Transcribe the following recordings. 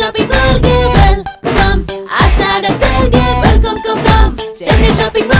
shopping mall, girl. Welcome, Ashada Selge. Welcome, come, come. Chennai shopping mall.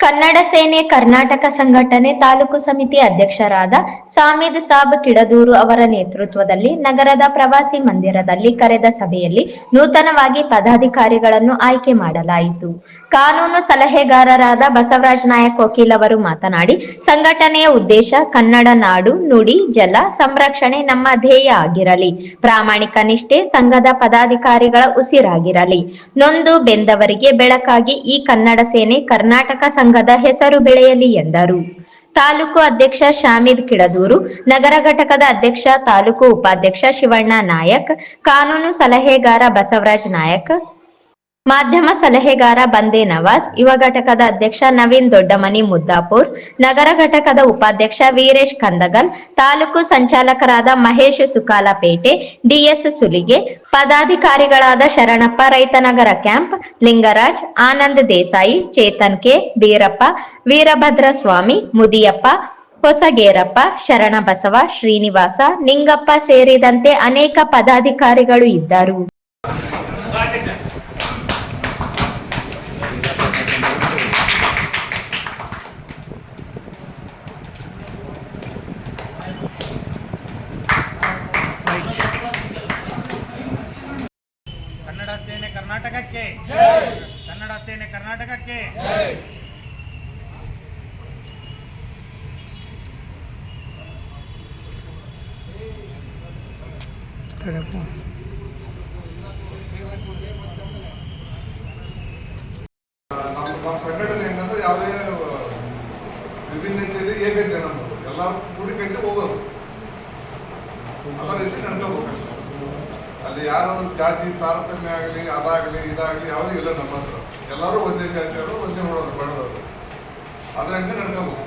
Kannada ಸೇನೆ ಕರ್ನಾಟಕ ಸಂಘಟನೆ ತಾಲೂಕು ಸಮಿತಿ ಅಧ್ಯಕ್ಷರಾದ ಸಾಮಿದ್ ಸಾಬ್ ಕಿಡದೂರು ಅವರ ನೇತೃತ್ವದಲ್ಲಿ ನಗರದ ಪ್ರವಾಸಿ ಮಂದಿರದಲ್ಲಿ ಕರೆದ ಸಭೆಯಲ್ಲಿ ನೂತನವಾಗಿ ಪದಾಧಿಕಾರಿಗಳನ್ನು ಆಯ್ಕೆ ಮಾಡಲಾಯಿತು. ಕಾನೂನು ಸಲಹೆಗಾರರಾದ ಬಸವರಾಜ ನಾಯಕ್ ವಕೀಲ್ ಅವರು ಮಾತನಾಡಿ, ಸಂಘಟನೆಯ ಉದ್ದೇಶ ಕನ್ನಡ ನಾಡು, ನುಡಿ, ಜಲ ಸಂರಕ್ಷಣೆ ನಮ್ಮ ಧ್ಯೇಯ ಆಗಿರಲಿ. ಪ್ರಾಮಾಣಿಕ ನಿಷ್ಠೆ ಸಂಘದ ಪದಾಧಿಕಾರಿಗಳ ಉಸಿರಾಗಿರಲಿ. ನೊಂದು ಬೆಂದವರಿಗೆ ಬೆಳಕಾಗಿ ಈ ಕನ್ನಡ ಸೇನೆ ಕರ್ನಾಟಕ ಸಂಘದ ಹೆಸರು ಬೆಳೆಯಲಿ ಎಂದರು. ತಾಲೂಕು ಅಧ್ಯಕ್ಷ ಶಾಮಿದ್ ಕಿಡದೂರು, ನಗರ ಘಟಕದ ಅಧ್ಯಕ್ಷ, ತಾಲೂಕು ಉಪಾಧ್ಯಕ್ಷ ಶಿವಣ್ಣ ನಾಯಕ್, ಕಾನೂನು ಸಲಹೆಗಾರ ಬಸವರಾಜ್ ನಾಯಕ್ ಮಾಧ್ಯಮ ಸಲಹೆಗಾರ ಬಂದೆ ನವಾಜ್, ಯುವ ಘಟಕದ ಅಧ್ಯಕ್ಷ ನವೀನ್ ದೊಡ್ಡಮನಿ ಮುದ್ದಾಪುರ್, ನಗರ ಘಟಕದ ಉಪಾಧ್ಯಕ್ಷ ವೀರೇಶ್ ಕಂದಗಲ್, ತಾಲೂಕು ಸಂಚಾಲಕರಾದ ಮಹೇಶ್ ಸುಕಾಲಪೇಟೆ, ಡಿಎಸ್ ಸುಲಿಗೆ, ಪದಾಧಿಕಾರಿಗಳಾದ ಶರಣಪ್ಪ ರೈತನಗರ ಕ್ಯಾಂಪ್, ಲಿಂಗರಾಜ್, ಆನಂದ್ ದೇಸಾಯಿ, ಚೇತನ್ ಕೆ, ಬೀರಪ್ಪ, ವೀರಭದ್ರ ಸ್ವಾಮಿ, ಮುದಿಯಪ್ಪ, ಹೊಸಗೇರಪ್ಪ ಶರಣಬಸವ ಶ್ರೀನಿವಾಸ, ನಿಂಗಪ್ಪ ಸೇರಿದಂತೆ ಅನೇಕ ಪದಾಧಿಕಾರಿಗಳು ಇದ್ದರು. ಕನ್ನಡ ಸೇನೆ ಕರ್ನಾಟಕಕ್ಕೆ. ಕನ್ನಡ ಸೇನೆ ಕರ್ನಾಟಕಕ್ಕೆ. ನಮ್ಮ ನಮ್ಮ ಸಂಘಟನೆ ಹೆಂಗಂದ್ರೆ ಯಾವುದೇ ವಿಭಿನ್ನತೆಯಲ್ಲಿ ಏನಿದೆ ನಮ್ಮದು. ಎಲ್ಲರೂ ಕೂಡಿ ಕಳಿಸಿ ಹೋಗೋದು. ಅದ ರೀತಿ ನಡ್ಕೋಬೇಕು ಅಲ್ಲಿ ಯಾರು ಜಾತಿ, ತಾರತಮ್ಯ ಆಗಲಿ, ಅದಾಗಲಿ, ಇದಾಗಲಿ, ಯಾವುದೂ ಇಲ್ಲ ನಮ್ಮ ಹತ್ರ. ಎಲ್ಲರೂ ಒಂದೇ ಜಾತಿಯವರು, ಒಂದೇ ನೋಡೋದು ಬೆಳೆದವರು ಅದರಂಗೆ ನಡ್ಕೋಬೇಕು.